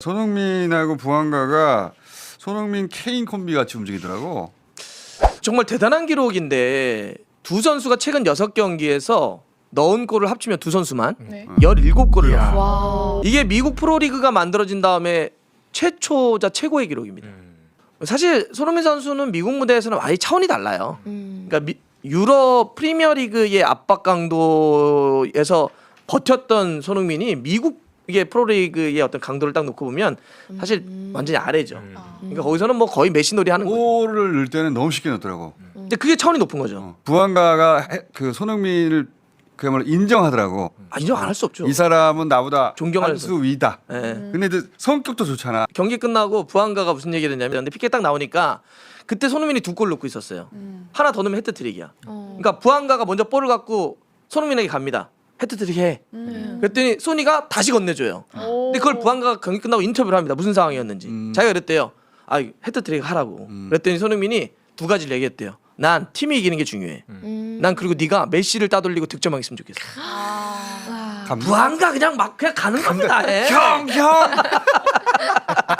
손흥민하고 부한가가 손흥민 케인 콤비 같이 움직이더라고. 정말 대단한 기록인데 두 선수가 최근 6경기에서 넣은 골을 합치면 두 선수만 네. 17골을 넣었어요. 와. 이게 미국 프로리그가 만들어진 다음에 최초자 최고의 기록입니다. 사실 손흥민 선수는 미국 무대에서는 아예 차원이 달라요. 음. 그러니까 미- 유럽 프리미어리그의 압박 강도에서 버텼던 손흥민이 미국 의 프로리그의 어떤 강도를 딱 놓고 보면 사실 완전히 아래죠. 그러니까 거기서는 뭐 거의 메시 놀이 하는 거예요. 골을 넣을 때는 너무 쉽게 넣더라고. 근데 그게 차원이 높은 거죠. 어. 부한가가 해- 그 손흥민을 그야말로 인정하더라고. 아, 인정 안 할 수 없죠. 이 사람은 나보다 존경하는 한수 위다. 예. 근데 이제 성격도 좋잖아. 경기 끝나고 부한가가 무슨 얘기를 했냐면 근데 피케 딱 나오니까 그때 손흥민이 두 골 넣고 있었어요. 하나 더 넣으면 헤트트릭이야. 어. 그러니까 부한가가 먼저 볼을 갖고 손흥민에게 갑니다. 헤트트릭 해. 음. 그랬더니 소니가 다시 건네줘요. 근데 그걸 부한가가 경기 끝나고 인터뷰를 합니다. 무슨 상황이었는지. 음. 자기가 그랬대요. 아 헤트트릭 하라고. 음. 그랬더니 손흥민이 두 가지를 얘기했대요. 난 팀이 이기는 게 중요해. 음. 난 그리고 네가 메시를 따돌리고 득점하게 했으면 좋겠어. 아. 감- 부한가 그냥 막 그냥 가는 겁니다. 예. 형, 형.